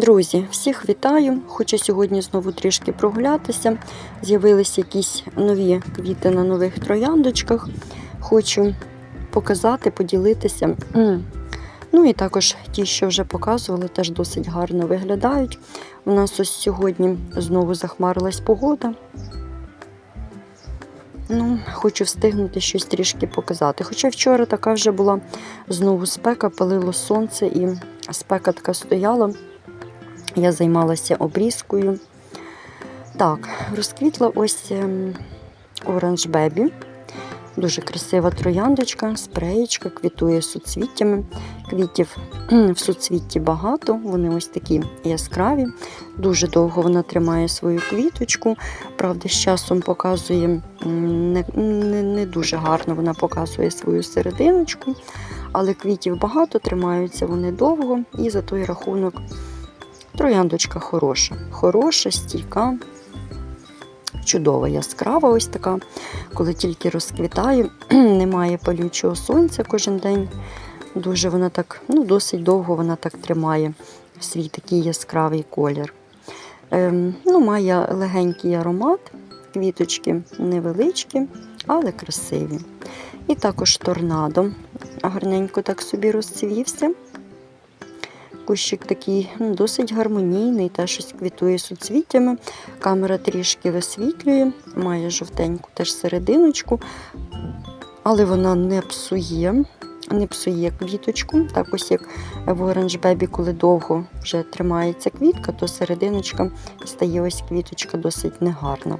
Друзі, всіх вітаю! Хочу сьогодні знову трішки прогулятися. З'явилися якісь нові квіти на нових трояндочках. Хочу показати, поділитися. Ну і також ті, що вже показували, теж досить гарно виглядають. У нас ось сьогодні знову захмарилась погода. Ну, хочу встигнути щось трішки показати. Хоча вчора така вже була знову спека, палило сонце і спека така стояла. Я займалася обрізкою. Так, розквітла ось ем, Orange Baby. Дуже красива трояндочка, спреєчка, квітує суцвіттями. Квітів в суцвітті багато, вони ось такі яскраві. Дуже довго вона тримає свою квіточку. Правда, з часом показує не, не, не дуже гарно вона показує свою серединочку, але квітів багато, тримаються вони довго, і за той рахунок Трояндочка хороша. Хороша, стійка, чудова, яскрава ось така. Коли тільки розквітає, немає палючого сонця кожен день. Дуже вона так, ну, досить довго вона так тримає свій такий яскравий колір. Ем, ну, Має легенький аромат, квіточки невеличкі, але красиві. І також торнадо. Гарненько так собі розцвівся. Кущик такий ну, досить гармонійний, теж щось квітує суцвіттями. Камера трішки висвітлює, має жовтеньку теж серединочку, але вона не псує, не псує квіточку. Так ось як в Orange Baby, коли довго вже тримається квітка, то серединочка стає ось квіточка досить негарна.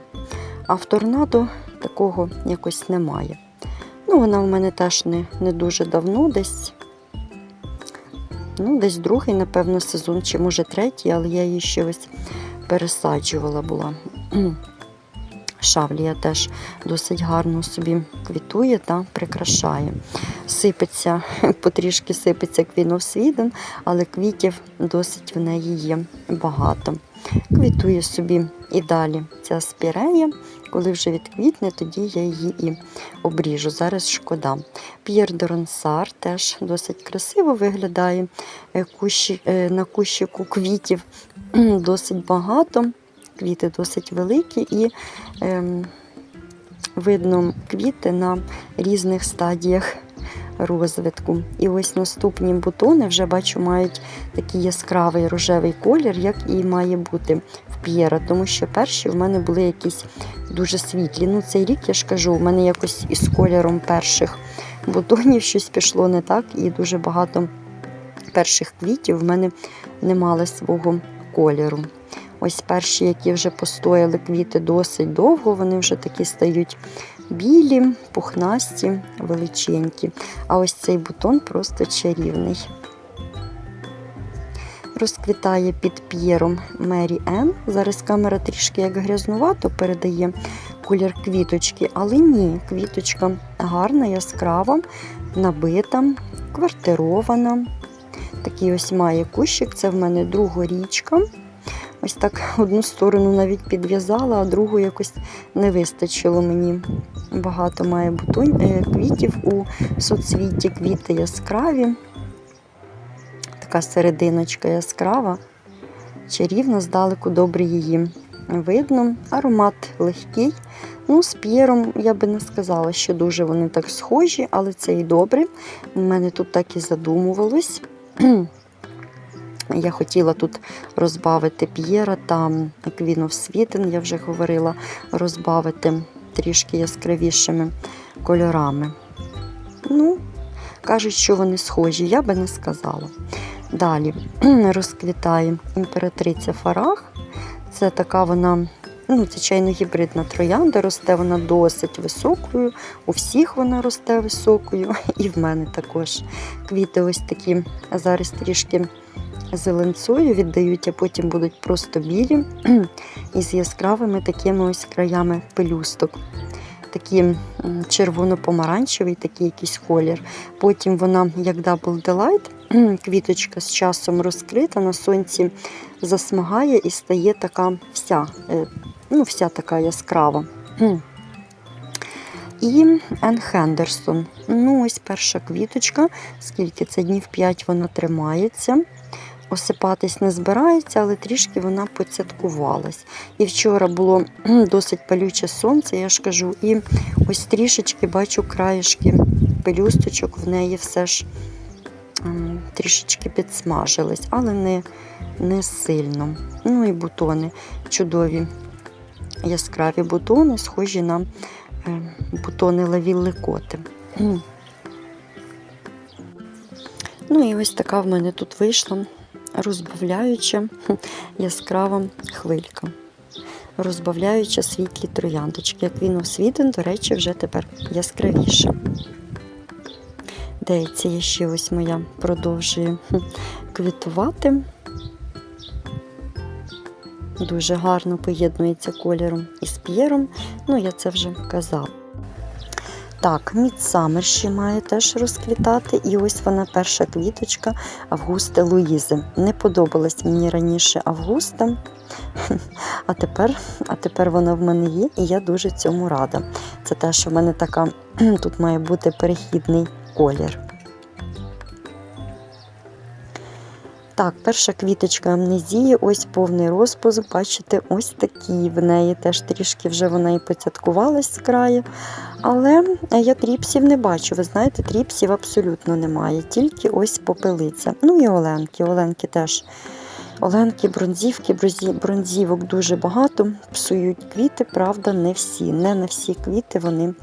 А в торнадо такого якось немає. Ну, Вона в мене теж не, не дуже давно десь. Ну, десь другий, напевно, сезон, чи може третій, але я її ще ось пересаджувала була. Шавлія теж досить гарно собі квітує та прикрашає. Сипеться, потрішки сипеться квінов свіден, але квітів досить в неї є багато. Квітує собі і далі ця спірея. Коли вже відквітне, тоді я її і обріжу. Зараз шкода. П'єр де Ронсар теж досить красиво виглядає. Е, Кущі, е, на кущику квітів досить багато, квіти досить великі і ем, видно квіти на різних стадіях розвитку. І ось наступні бутони вже бачу, мають такий яскравий рожевий колір, як і має бути в п'єра, тому що перші в мене були якісь дуже світлі. Ну, цей рік я ж кажу, у мене якось із кольором перших бутонів щось пішло не так, і дуже багато перших квітів в мене не мали свого кольору. Ось перші, які вже постояли квіти досить довго, вони вже такі стають білі, пухнасті, величенькі. А ось цей бутон просто чарівний. Розквітає під п'єром Мері Енн. Зараз камера трішки як грязнувато передає колір квіточки, але ні, квіточка гарна, яскрава, набита, квартирована. Такий ось має кущик, це в мене другорічка. Ось так одну сторону навіть підв'язала, а другу якось не вистачило мені. Багато має бутон, е, квітів у соцвіті, квіти яскраві. Така серединочка яскрава, чарівна, здалеку добре її видно. Аромат легкий. Ну, З п'єром я би не сказала, що дуже вони так схожі, але це і добре. У мене тут так і задумувалось. Я хотіла тут розбавити п'єра та квінов світен, я вже говорила, розбавити трішки яскравішими кольорами. Ну, кажуть, що вони схожі, я би не сказала. Далі розквітає імператриця Фарах. Це така вона, ну, звичайно, гібридна троянда, росте вона досить високою. У всіх вона росте високою, і в мене також. Квіти ось такі зараз трішки зеленцою віддають, а потім будуть просто білі із яскравими такими ось краями пелюсток. Такий червоно-помаранчевий, такий якийсь колір. Потім вона, як Double Delight, квіточка з часом розкрита, на сонці засмагає і стає така вся, е, ну, вся така яскрава. І Ен Хендерсон. Ну, ось перша квіточка, скільки це днів 5 вона тримається. Осипатись не збирається, але трішки вона поцяткувалась. І вчора було досить палюче сонце, я ж кажу, і ось трішечки бачу краєшки пелюсточок, в неї все ж трішечки підсмажились, але не, не сильно. Ну і бутони чудові, яскраві бутони, схожі на е, бутони лавілликоти. Ну і ось така в мене тут вийшла розбавляюча яскрава хвилька. Розбавляюча світлі трояндочки. Як він освітен, до речі, вже тепер яскравіше. Деється я ще ось моя продовжує квітувати. Дуже гарно поєднується кольором із п'єром. Ну, я це вже казала. Так, Мідсамер ще має теж розквітати. І ось вона перша квіточка Августа Луїзи. Не подобалась мені раніше Августа, а тепер, а тепер вона в мене є, і я дуже цьому рада. Це те, що в мене така тут має бути перехідний колір. Так, перша квіточка амнезії, ось повний розпуск. Бачите, ось такі в неї теж трішки вже вона і поцяткувалась з краю. Але я тріпсів не бачу. Ви знаєте, тріпсів абсолютно немає, тільки ось попелиця. Ну і Оленки. Оленки теж. Оленки, бронзівки, бронзівок дуже багато. Псують квіти, правда, не всі. Не на всі квіти вони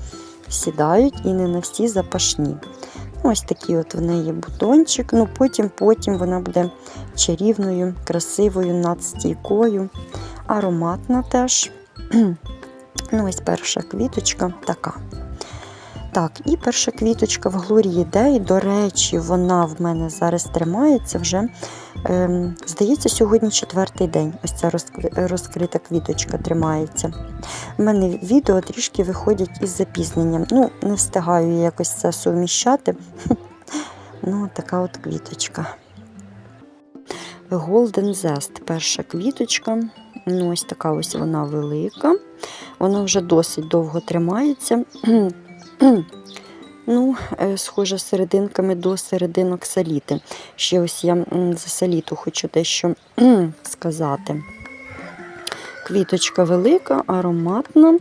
сідають і не на всі запашні. Ну, Ось такий от в неї бутончик. Ну потім, потім вона буде чарівною, красивою, надстійкою, ароматна теж. Ну, ось перша квіточка така. Так, і перша квіточка в Глорії Дей. До речі, вона в мене зараз тримається вже. Ем, здається, сьогодні четвертий день. Ось ця розкрита квіточка тримається. У мене відео трішки виходять із запізненням. Ну, не встигаю якось це суміщати. Ну, така от квіточка. Golden Zest, перша квіточка. Ну, ось така ось вона велика. Вона вже досить довго тримається. Ну, е, схожа серединками до серединок саліти. Ще ось я за саліту хочу дещо сказати. Квіточка велика, ароматна.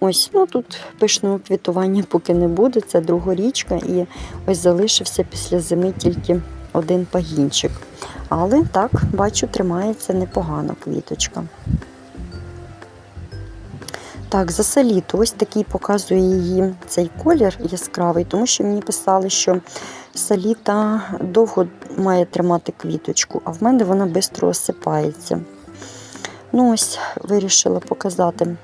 Ось, ну тут пишного квітування поки не буде, це другорічка, і ось залишився після зими тільки один пагінчик. Але так, бачу, тримається непогано квіточка. Так, за саліту, ось такий показує її цей колір яскравий, тому що мені писали, що саліта довго має тримати квіточку, а в мене вона швидко осипається. Ну, ось вирішила показати,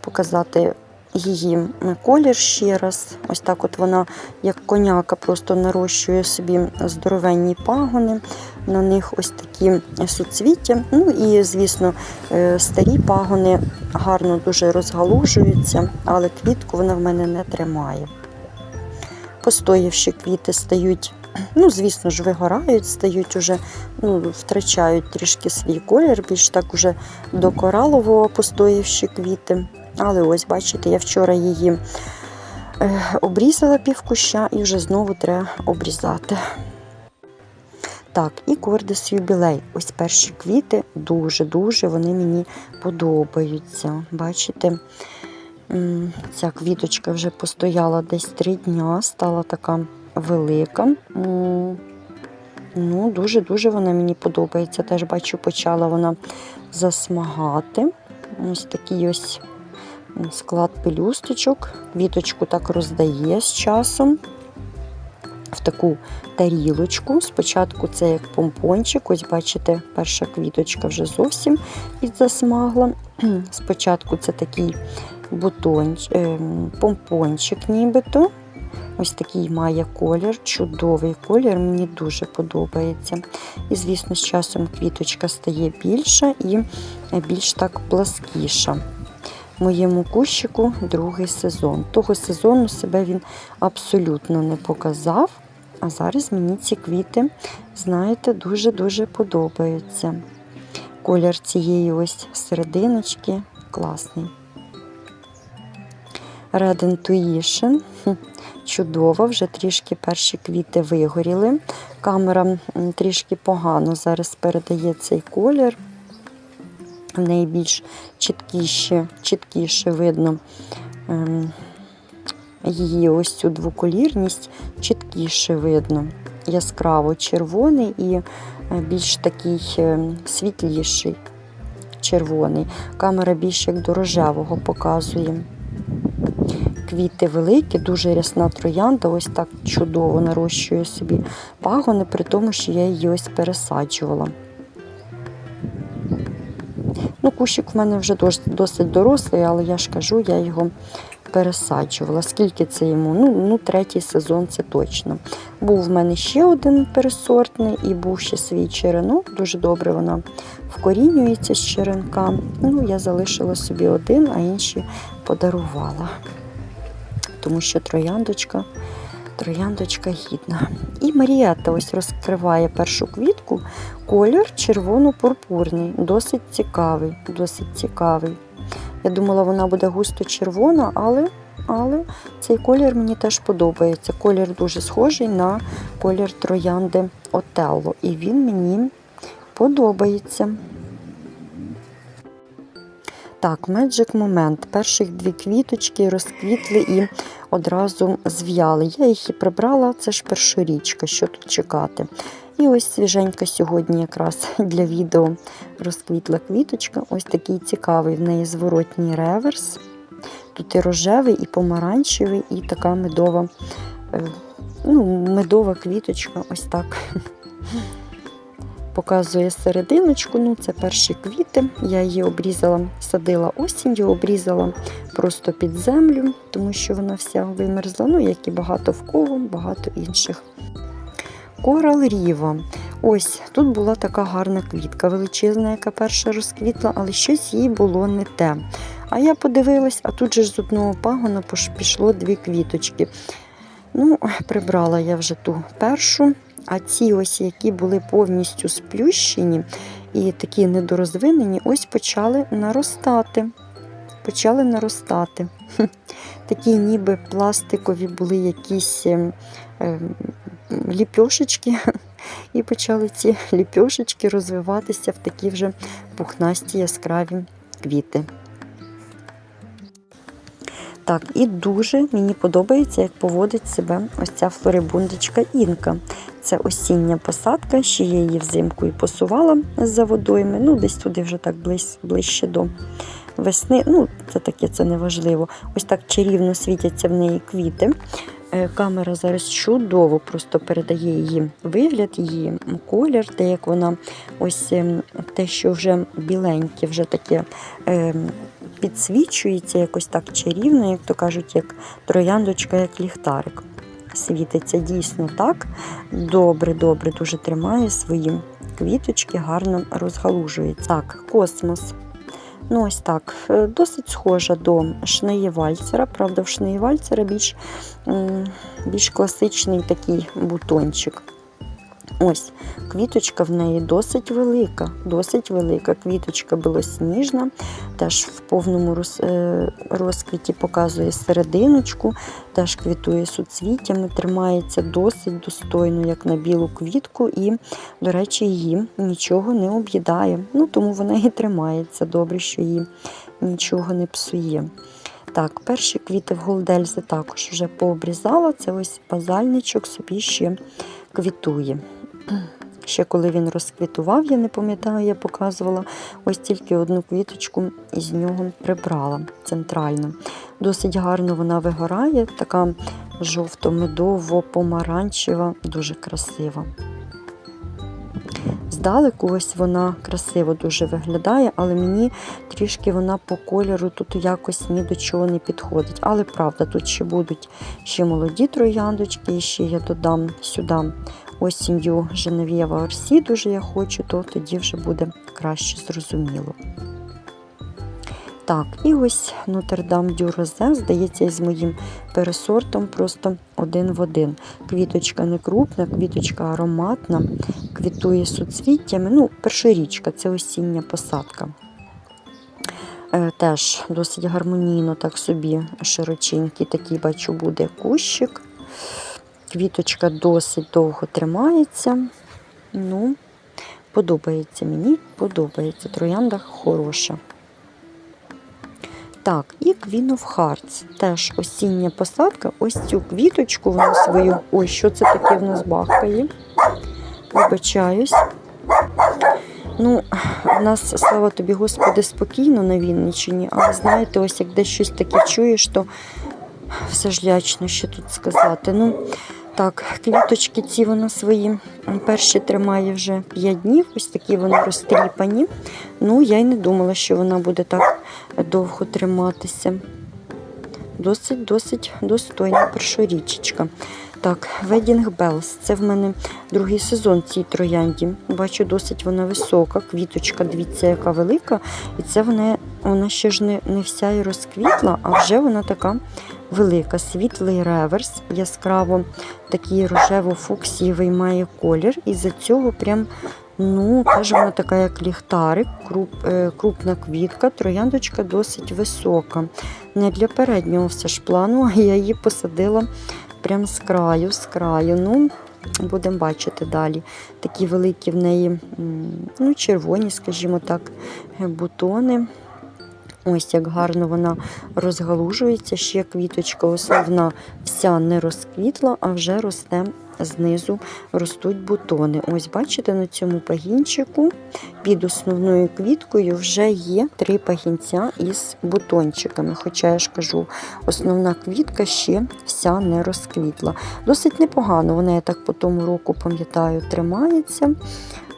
показати її колір ще раз. Ось так от вона, як коняка, просто нарощує собі здоровенні пагони. На них ось такі суцвіття. Ну і, звісно, е, старі пагони гарно дуже розгалужуються, але квітку вона в мене не тримає. Постоявши квіти стають, ну, звісно ж, вигорають, стають уже, ну, втрачають трішки свій колір, більш так уже до коралового постоявши квіти. Але ось, бачите, я вчора її е, обрізала півкуща і вже знову треба обрізати. Так, і кордис юбілей. Ось перші квіти дуже-дуже вони мені подобаються. Бачите, ця квіточка вже постояла десь три дня, стала така велика. Ну, дуже-дуже вона мені подобається. Теж бачу, почала вона засмагати. Ось такий ось склад пелюсточок. Квіточку так роздає з часом. В таку тарілочку. Спочатку це як помпончик. Ось бачите, перша квіточка вже зовсім підзасмагла. Спочатку це такий бутонч, ем, помпончик нібито. Ось такий має колір, чудовий колір, мені дуже подобається. І, звісно, з часом квіточка стає більша і більш так пласкіша. Моєму кущику другий сезон. Того сезону себе він абсолютно не показав. А зараз мені ці квіти, знаєте, дуже-дуже подобаються. Колір цієї ось серединочки класний. Red Intuition. Хм, чудова, вже трішки перші квіти вигоріли. Камера трішки погано зараз передає цей колір. В неї більш чіткіше, чіткіше видно ем, її ось цю двоколірність, чіткіше видно. Яскраво червоний і е, більш такий е, світліший червоний. Камера більш як до рожевого показує. Квіти великі, дуже рясна троянда, ось так чудово нарощує собі пагони, при тому, що я її ось пересаджувала. Ну, кущик в мене вже досить дорослий, але я ж кажу, я його пересаджувала. Скільки це йому? Ну, ну третій сезон це точно. Був в мене ще один пересортний і був ще свій черенок. Дуже добре вона вкорінюється з черенка. Ну, я залишила собі один, а інші подарувала. Тому що трояндочка, трояндочка гідна. І Марієта ось розкриває першу квітку. Колір червоно-пурпурний, досить цікавий, досить цікавий. Я думала, вона буде густо червона, але, але цей колір мені теж подобається. Колір дуже схожий на колір троянди Отелло. І він мені подобається. Так, Magic Moment. Перших дві квіточки розквітли і одразу зв'яли. Я їх і прибрала, це ж першорічка, що тут чекати. І ось свіженька сьогодні якраз для відео розквітла квіточка. Ось такий цікавий в неї зворотній реверс. Тут і рожевий, і помаранчевий, і така медова, е, ну, медова квіточка. Ось так. Показує серединочку, ну це перші квіти. Я її обрізала, садила осінню, обрізала просто під землю, тому що вона вся вимерзла. Ну, як і багато в кого, багато інших. Корал Ріва. Ось тут була така гарна квітка, величезна, яка перша розквітла, але щось їй було не те. А я подивилась, а тут же з одного пагона пішло дві квіточки. Ну, прибрала я вже ту першу, а ці ось, які були повністю сплющені і такі недорозвинені, ось почали наростати. Почали наростати. Такі ніби пластикові були якісь ем, ліпьошечки, і почали ці ліпьошечки розвиватися в такі вже пухнасті яскраві квіти. Так, і дуже мені подобається, як поводить себе ось ця флорибундочка Інка. Це осіння посадка, ще я її взимку і посувала за водойми. Ну, десь туди вже так близь, ближче до весни. Ну, це таке, це не важливо. Ось так чарівно світяться в неї квіти. Е, Камера зараз чудово просто передає її вигляд, її колір, те, як вона ось ем, те, що вже біленьке, вже таке ем, підсвічується якось так чарівно, як то кажуть, як трояндочка, як ліхтарик. Світиться дійсно так. Добре, добре, дуже тримає свої квіточки, гарно розгалужується. Так, космос. Ну, ось так. Е, Досить схожа до шнеї вальцера. Правда, в шнеї вальцера більш, більш класичний такий бутончик. Ось, квіточка в неї досить велика, досить велика. Квіточка білосніжна, теж в повному е, розквіті показує серединочку, теж квітує суцвіттями, тримається досить достойно, як на білу квітку, і, до речі, її нічого не об'їдає. Ну, тому вона і тримається добре, що її нічого не псує. Так, перші квіти в голдельзи також вже пообрізала. Це ось базальничок собі ще квітує. Ще коли він розквітував, я не пам'ятаю, я показувала ось тільки одну квіточку із нього прибрала центрально. Досить гарно вона вигорає, така жовто-медово-помаранчева, дуже красива. Здалеку ось вона красиво дуже виглядає, але мені трішки вона по кольору тут якось ні до чого не підходить. Але правда, тут ще будуть ще молоді трояндочки, і ще я додам сюди осінню Женев'єва Орсі, дуже я хочу, то тоді вже буде краще зрозуміло. Так, і ось Нотердам Дю Розе, здається, із моїм пересортом просто один в один. Квіточка не крупна, квіточка ароматна, квітує суцвіттями. Ну, першорічка, це осіння посадка. Е, Теж досить гармонійно, так собі широченький такий, бачу, буде кущик. Квіточка досить довго тримається. Ну, подобається мені, подобається. Троянда хороша. Так, і Queen of. Теж осіння посадка. Ось цю квіточку вона свою. Ой, що це таке в нас бахкає? Вибачаюсь. Ну, у нас, слава тобі, Господи, спокійно на Вінниччині, але знаєте, ось як десь щось таке чуєш, то все ж лячно, що тут сказати. Ну, так, квіточки ці вона свої перші тримає вже 5 днів, ось такі вони розтріпані. Ну, я й не думала, що вона буде так довго триматися. Досить, досить достойна першорічечка. Так, Wedding Bells. Це в мене другий сезон цій троянді. Бачу, досить вона висока. Квіточка, дивіться, яка велика. І це вона, вона ще ж не, не вся і розквітла, а вже вона така велика. Світлий реверс, яскраво такий рожево-фуксієвий має колір. І за цього прям. Ну, теж така, як ліхтарик, круп, е, крупна квітка, трояндочка досить висока. Не для переднього все ж плану, а я її посадила прям з краю, з краю. Ну, будемо бачити далі. Такі великі в неї, ну, червоні, скажімо так, е, бутони. Ось як гарно вона розгалужується. Ще квіточка основна вся не розквітла, а вже росте знизу ростуть бутони. Ось бачите, на цьому пагінчику під основною квіткою вже є три пагінця із бутончиками. Хоча я ж кажу, основна квітка ще вся не розквітла. Досить непогано, вона я так по тому року пам'ятаю, тримається.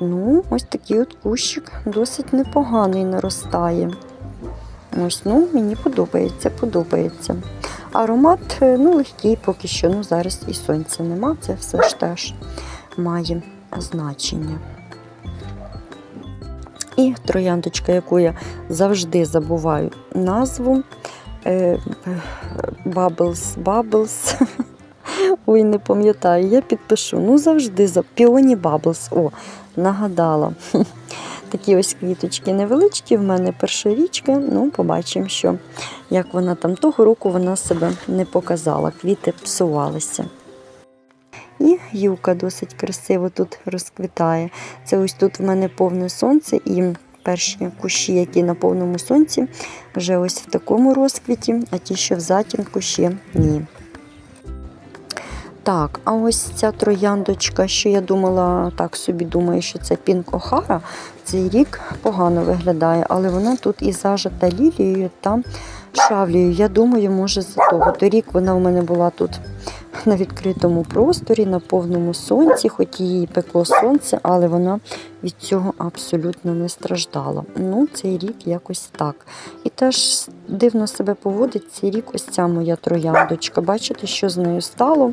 Ну, ось такий от кущик досить непоганий наростає. Ось, ну, мені подобається, подобається. Аромат е, ну, легкий поки що. Ну, зараз і сонця нема, це все ж теж має значення. І трояндочка, яку я завжди забуваю назву. е, Bubbles, Bubbles. Ой, не пам'ятаю, я підпишу. Ну, завжди за Піоні Bubbles. О, нагадала. Такі ось квіточки невеличкі, в мене першорічка. Ну, побачимо, що як вона там того року вона себе не показала. Квіти псувалися. І юка досить красиво тут розквітає. Це ось тут в мене повне сонце, і перші кущі, які на повному сонці, вже ось в такому розквіті, а ті, що в затінку, ще ні. Так, а ось ця трояндочка, що я думала, так собі думаю, що це Пінк Охара, цей рік погано виглядає, але вона тут і зажата лілією та шавлею. Я думаю, може за того. Торік вона в мене була тут на відкритому просторі, на повному сонці, хоч її пекло сонце, але вона від цього абсолютно не страждала. Ну, цей рік якось так. І теж дивно себе поводить цей рік ось ця моя трояндочка. Бачите, що з нею стало?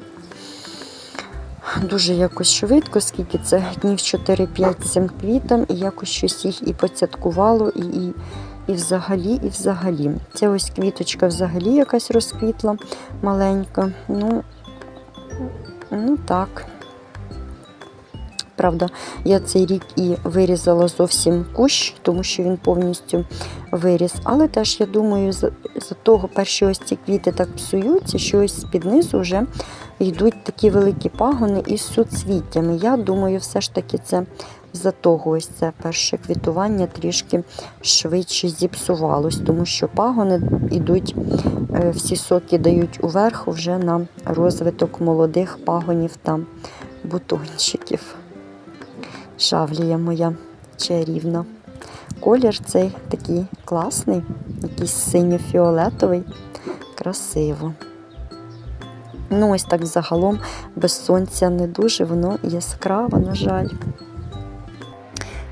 Дуже якось швидко, скільки це днів 4-5 цим квітам, і якось щось їх і поцяткувало, і, і, і взагалі, і взагалі. Ця ось квіточка взагалі якась розквітла маленька. Ну, ну так. Правда, я цей рік і вирізала зовсім кущ, тому що він повністю виріс. Але теж, я думаю, за, за того перші ось ці квіти так псуються, що ось з-під низу вже йдуть такі великі пагони із суцвіттями. Я думаю, все ж таки це за того ось це перше квітування трішки швидше зіпсувалось, тому що пагони йдуть, е, всі соки дають уверх вже на розвиток молодих пагонів та бутончиків. Шавлія моя чарівна. Колір цей такий класний, якийсь синьо-фіолетовий, красиво. Ну, ось так загалом без сонця не дуже, воно яскраве, на жаль.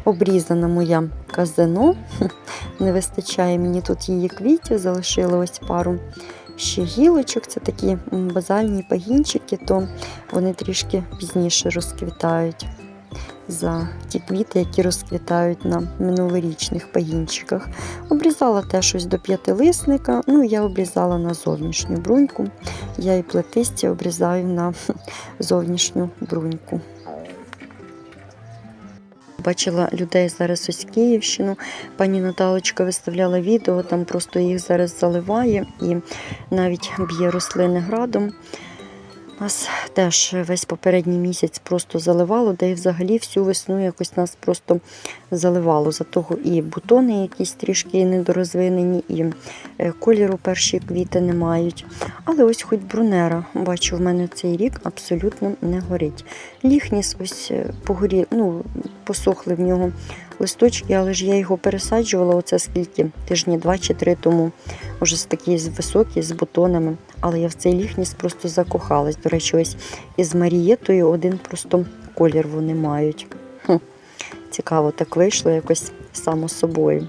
Обрізана моя казино. Не вистачає мені тут її квітів, залишила ось пару ще гілочок. Це такі базальні пагінчики, то вони трішки пізніше розквітають за ті квіти, які розквітають на минулорічних пагінчиках. Обрізала теж ось до п'ятилисника, ну я обрізала на зовнішню бруньку. Я і плетисті обрізаю на зовнішню бруньку. Бачила людей зараз ось Київщину. Пані Наталочка виставляла відео, там просто їх зараз заливає і навіть б'є рослини градом. Нас теж весь попередній місяць просто заливало, де і взагалі всю весну якось нас просто заливало. За того і бутони якісь трішки недорозвинені, і е, кольору перші квіти не мають. Але ось хоч брунера, бачу, в мене цей рік абсолютно не горить. Ліхніс ось е, погорі, ну, посохли в нього листочки, але ж я його пересаджувала оце скільки, тижні два чи три тому. Уже з такий високий, з бутонами. Але я в цей ліхніс просто закохалась. До речі, ось із Марієтою один просто колір вони мають. Хм. Цікаво, так вийшло якось само собою.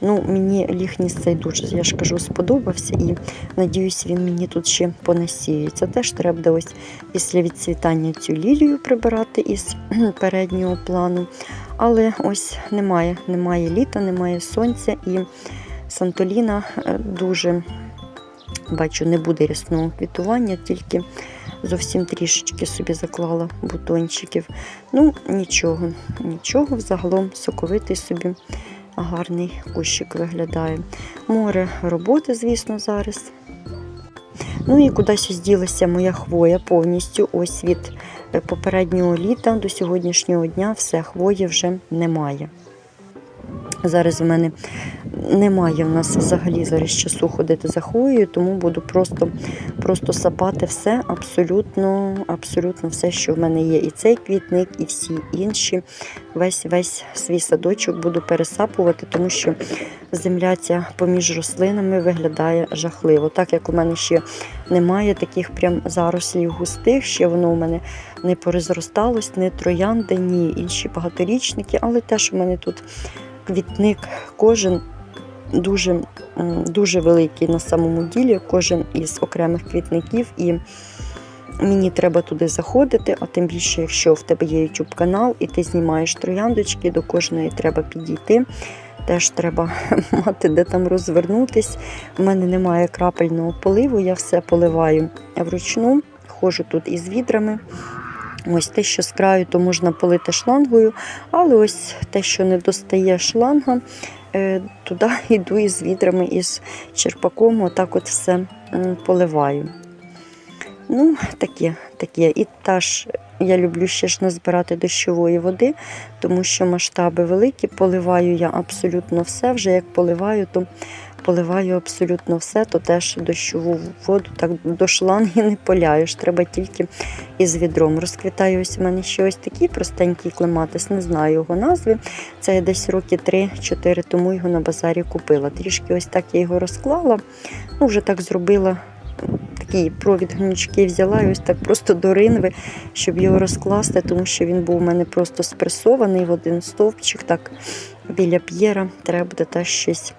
Ну, мені ліхніс цей дуже, я ж кажу, сподобався і надіюсь, він мені тут ще понасіється. Теж треба ось після відцвітання цю лілію прибирати із переднього плану. Але ось немає, немає літа, немає сонця і Сантоліна е, дуже бачу, не буде рясного квітування, тільки зовсім трішечки собі заклала бутончиків. Ну, нічого, нічого, взагалом соковитий собі гарний кущик виглядає. Море роботи, звісно, зараз. Ну і кудись ось ділася моя хвоя повністю. Ось від попереднього літа до сьогоднішнього дня все хвої вже немає. Зараз в мене немає в нас взагалі зараз часу ходити за хвоєю, тому буду просто, просто сапати все, абсолютно, абсолютно все, що в мене є. І цей квітник, і всі інші. Весь весь свій садочок буду пересапувати, тому що земля ця поміж рослинами виглядає жахливо. Так як у мене ще немає таких прям зарослів густих, ще воно у мене не порозросталось, не троянди, ні інші багаторічники, але теж у мене тут квітник кожен дуже, дуже великий на самому ділі, кожен із окремих квітників. І мені треба туди заходити, а тим більше, якщо в тебе є YouTube канал і ти знімаєш трояндочки, до кожної треба підійти. Теж треба мати де там розвернутись. У мене немає крапельного поливу, я все поливаю вручну, ходжу тут із відрами. Ось те, що з краю, то можна полити шлангою, але ось те, що не достає шланга, туди йду із відрами, із черпаком, отак от все поливаю. Ну, таке, таке. І теж я люблю ще ж назбирати дощової води, тому що масштаби великі. Поливаю я абсолютно все. Вже як поливаю, то поливаю абсолютно все, то теж дощову воду так до шланги не поляєш. Треба тільки із відром. Розквітаю ось у мене ще ось такий простенький клематис, не знаю його назви. Це я десь роки 3-4 тому його на базарі купила. Трішки ось так я його розклала. Ну, вже так зробила. Такий провід гнучки взяла ось так просто до ринви, щоб його розкласти, тому що він був у мене просто спресований в один стовпчик, так біля п'єра. Треба буде теж щось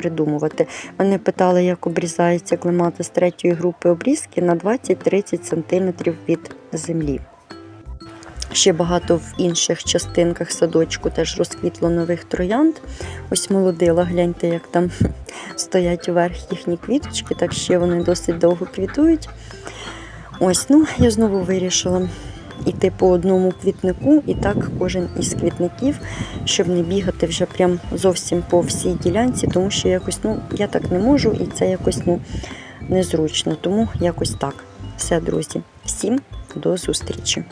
придумувати. Мене питали, як обрізається клематис третьої групи обрізки на 20-30 см від землі. Ще багато в інших частинках садочку теж розквітло нових троянд. Ось молодила, гляньте, як там стоять вверх їхні квіточки, так ще вони досить довго квітують. Ось, ну, я знову вирішила йти по одному квітнику, і так кожен із квітників, щоб не бігати вже прям зовсім по всій ділянці, тому що якось ну, я так не можу, і це якось ну, незручно. Тому якось так. Все, друзі. Всім до зустрічі!